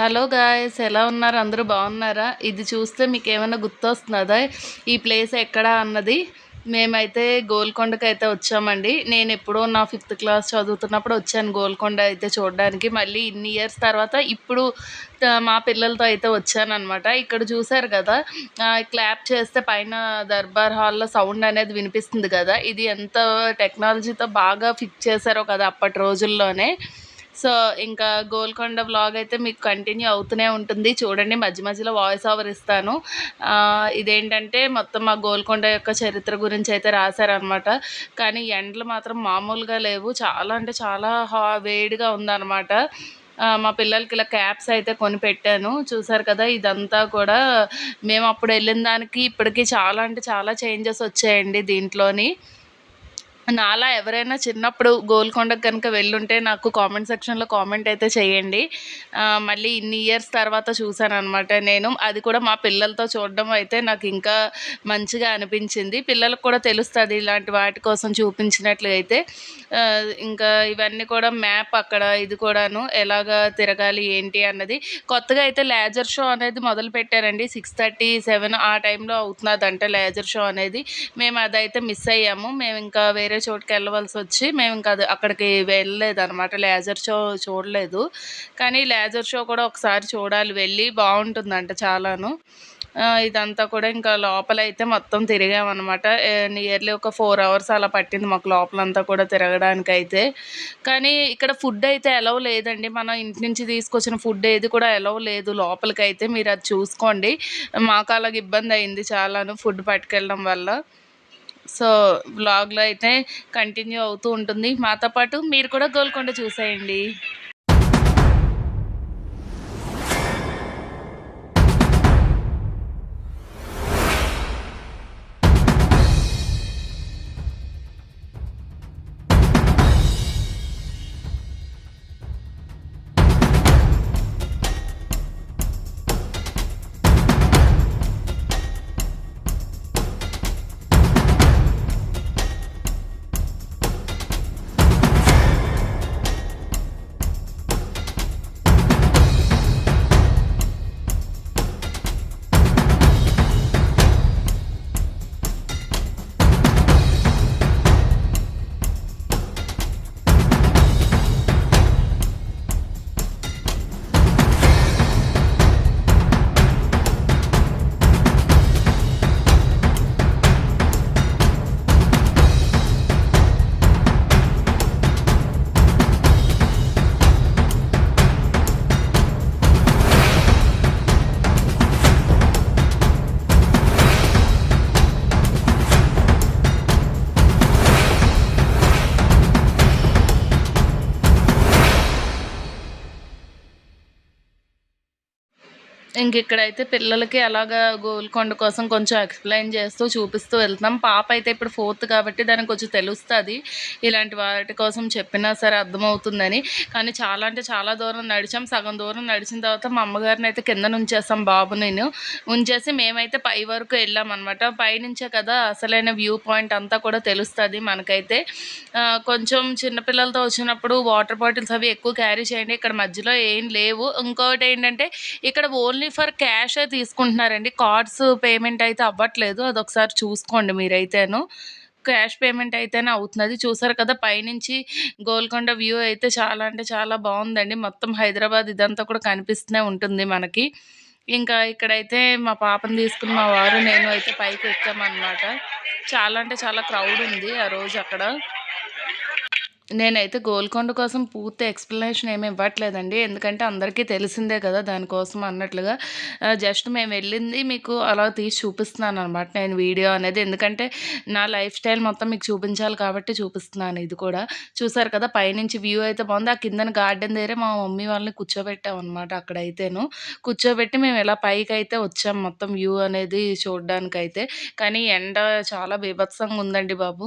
Hello guys ఎలా ఉన్నారు? అందరూ బాగున్నారా? ఇది చూస్తే మీకు ఏమైనా గుర్తొస్తున్నదా ఈ ప్లేస్ ఎక్కడ అన్నది? మేమైతే గోల్కొండకి అయితే వచ్చామండి. నేను ఎప్పుడో నా ఫిఫ్త్ క్లాస్ చదువుతున్నప్పుడు వచ్చాను గోల్కొండ అయితే చూడడానికి. మళ్ళీ ఇన్ని ఇయర్స్ తర్వాత ఇప్పుడు మా పిల్లలతో అయితే వచ్చాను అనమాట ఇక్కడ చూసారు కదా క్లాప్ చేస్తే పైన దర్బార్ హాల్లో సౌండ్ అనేది వినిపిస్తుంది కదా. ఇది ఎంత టెక్నాలజీతో బాగా ఫిక్స్ చేశారో కదా అప్పటి రోజుల్లోనే. సో ఇంకా గోల్కొండ బ్లాగ్ అయితే మీకు కంటిన్యూ అవుతూనే ఉంటుంది. చూడండి మధ్య మధ్యలో వాయిస్ ఓవర్ ఇస్తాను. ఇదేంటంటే మొత్తం మా గోల్కొండ యొక్క చరిత్ర గురించి అయితే రాశారనమాట కానీ ఎండలు మాత్రం మామూలుగా లేవు. చాలా అంటే చాలా హా వేడిగా ఉందన్నమాట. మా పిల్లలకి ఇలా క్యాప్స్ అయితే కొని పెట్టాను. చూసారు కదా ఇదంతా కూడా మేము అప్పుడు వెళ్ళిన దానికి ఇప్పటికి చాలా అంటే చాలా చేంజెస్ వచ్చాయండి దీంట్లోని. నాలా ఎవరైనా చిన్నప్పుడు గోల్కొండకు కనుక వెళ్ళుంటే నాకు కామెంట్ సెక్షన్లో కామెంట్ అయితే చేయండి. మళ్ళీ ఇన్ని ఇయర్స్ తర్వాత చూశాను అనమాట నేను. అది కూడా మా పిల్లలతో చూడడం అయితే నాకు ఇంకా మంచిగా అనిపించింది. పిల్లలకు కూడా తెలుస్తుంది ఇలాంటి వాటి కోసం చూపించినట్లు అయితే ఇంకా ఇవన్నీ కూడా మ్యాప్ అక్కడ ఇది కూడాను ఎలాగా తిరగాలి ఏంటి అన్నది. కొత్తగా అయితే లేజర్ షో అనేది మొదలు పెట్టారండి. సిక్స్ థర్టీ సెవెన్ ఆ టైంలో అవుతున్నదంట లేజర్ షో అనేది. మేము అదైతే మిస్ అయ్యాము. మేము ఇంకా వేరే చోటుకి వెళ్ళవలసి వచ్చి మేము ఇంకా అది అక్కడికి వెళ్ళలేదు అనమాట లేజర్ షో చూడలేదు. కానీ లేజర్ షో కూడా ఒకసారి చూడాలి. వెళ్ళి బాగుంటుందంట చాలాను. ఇదంతా కూడా ఇంకా లోపల అయితే మొత్తం తిరిగామన్నమాట. నియర్లీ ఒక ఫోర్ అవర్స్ అలా పట్టింది మాకు లోపలంతా కూడా తిరగడానికి అయితే కానీ ఇక్కడ ఫుడ్ అయితే ఎలవ్ లేదండి. మనం ఇంటి నుంచి తీసుకొచ్చిన ఫుడ్ ఏది కూడా ఎలవ్ లేదు. లోపలికి అయితే మీరు అది చూసుకోండి. మాకు అలాగ ఇబ్బంది అయింది చాలాను ఫుడ్ పట్టుకెళ్ళడం వల్ల. సో వ్లాగ్లో అయితే కంటిన్యూ అవుతూ ఉంటుంది. మాతో పాటు మీరు కూడా గోల్కొండ చూసేయండి. ఇంక ఇక్కడైతే పిల్లలకి అలాగా గోల్కొండ కోసం కొంచెం ఎక్స్ప్లెయిన్ చేస్తూ చూపిస్తూ వెళ్తున్నాం. పాప అయితే ఇప్పుడు ఫోర్త్ కాబట్టి దానికి కొంచెం తెలుస్తుంది ఇలాంటి వాటి కోసం చెప్పినా సరే అర్థమవుతుందని. కానీ చాలా అంటే చాలా దూరం నడిచాం. సగం దూరం నడిచిన తర్వాత మా అమ్మగారిని అయితే కింద ఉంచేసాం బాబు నేను. ఉంచేసి మేమైతే పై వరకు వెళ్ళాం అనమాట పైనుంచే కదా అసలైన వ్యూ పాయింట్ అంతా కూడా తెలుస్తుంది మనకైతే. కొంచెం చిన్నపిల్లలతో వచ్చినప్పుడు వాటర్ బాటిల్స్ అవి ఎక్కువ క్యారీ చేయండి. ఇక్కడ మధ్యలో ఏం లేవు. ఇంకోటి ఏంటంటే ఇక్కడ ఓన్లీ ఫర్ క్యాష్ తీసుకుంటున్నారండి? కార్డ్స్ పేమెంట్ అయితే అవ్వట్లేదు. అదొకసారి చూసుకోండి మీరైతేను. క్యాష్ పేమెంట్ అయితేనే అవుతున్నది. చూసారు కదా పైనుంచి గోల్కొండ వ్యూ అయితే చాలా అంటే చాలా బాగుందండి. మొత్తం హైదరాబాద్ ఇదంతా కూడా కనిపిస్తూనే ఉంటుంది మనకి. ఇంకా ఇక్కడైతే మా పాపని తీసుకుని మా వారు నేను అయితే పైకి ఎక్కామన్నమాట. చాలా అంటే చాలా క్రౌడ్ ఉంది ఆ రోజు అక్కడ. నేనైతే గోల్కొండ కోసం పూర్తి ఎక్స్ప్లెనేషన్ ఏమి ఇవ్వట్లేదండి. ఎందుకంటే అందరికీ తెలిసిందే కదా దానికోసం అన్నట్లుగా. జస్ట్ మేము వెళ్ళింది మీకు అలా తీసి చూపిస్తున్నాను అనమాట నేను వీడియో అనేది. ఎందుకంటే నా లైఫ్ స్టైల్ మొత్తం మీకు చూపించాలి కాబట్టి చూపిస్తున్నాను ఇది కూడా. చూసారు కదా పైనుంచి వ్యూ అయితే బాగుంది. ఆ కిందన గార్డెన్ దగ్గర మా మమ్మీ వాళ్ళని కూర్చోబెట్టామన్నమాట అక్కడైతేను. కూర్చోబెట్టి మేము ఇలా పైకి అయితే వచ్చాం మొత్తం వ్యూ అనేది చూడడానికైతే. కానీ ఎండ చాలా బీభత్సంగా ఉందండి బాబు.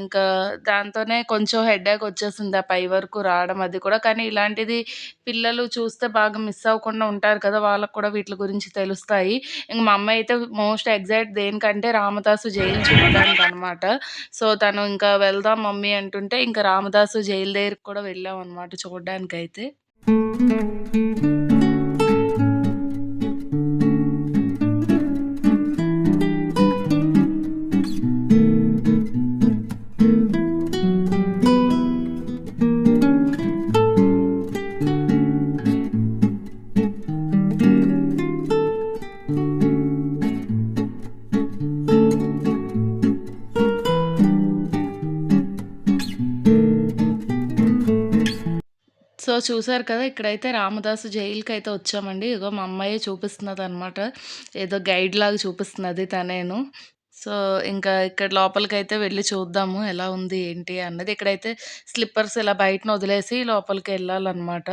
ఇంకా దాంతోనే కొంచెం హెడేక్ వచ్చేసింది ఆ పై వరకు రావడం అది కూడా. కానీ ఇలాంటిది పిల్లలు చూస్తే బాగా మిస్ అవ్వకుండా ఉంటారు కదా! వాళ్ళకి కూడా వీటి గురించి తెలుస్తాయి. ఇంక మా అమ్మ అయితే మోస్ట్ ఎగ్జైట్ దేనికంటే రామదాసు జైలు చూడడానికి అనమాట సో, తను ఇంకా వెళ్దాం మమ్మీ అంటుంటే ఇంకా రామదాసు జైలు దగ్గరికి కూడా వెళ్ళాం వెళ్ళామనమాట చూడడానికైతే. సో చూసారు కదా ఇక్కడైతే రామదాసు జైలుకి అయితే వచ్చామండి. ఇగో మా అమ్మాయి చూపిస్తున్నది అనమాట ఏదో గైడ్ లాగా చూపిస్తున్నది తనేను. సో ఇంకా ఇక్కడ లోపలికి అయితే వెళ్ళి చూద్దాము ఎలా ఉంది ఏంటి అన్నది. ఇక్కడైతే స్లిప్పర్స్ ఇలా బయటన వదిలేసి లోపలికి వెళ్ళాలన్నమాట.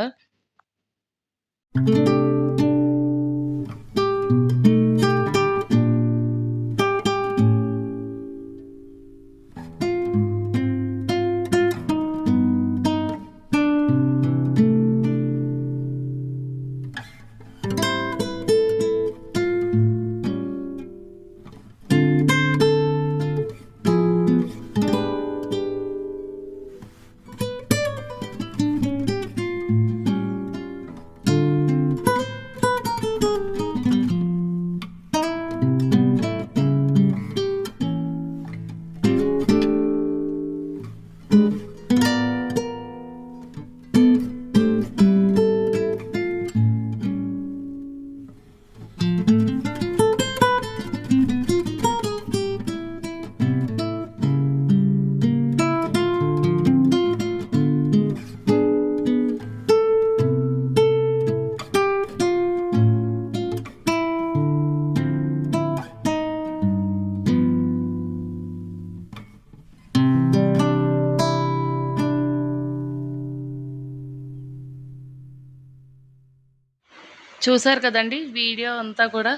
చూసారు కదండి వీడియో అంతా కూడా.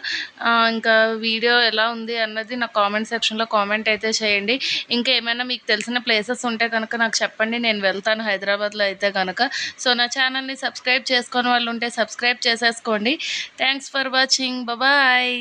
ఇంకా వీడియో ఎలా ఉంది అన్నది నా కామెంట్ సెక్షన్లో కామెంట్ అయితే చేయండి. ఇంకా ఏమైనా మీకు తెలిసిన ప్లేసెస్ ఉంటే కనుక నాకు చెప్పండి. నేను వెళ్తాను హైదరాబాద్లో అయితే కనుక సో నా ఛానల్ని సబ్స్క్రైబ్ చేసుకొని వాళ్ళు ఉంటే సబ్స్క్రైబ్ చేసేసుకోండి. Thanks for watching. బాయ్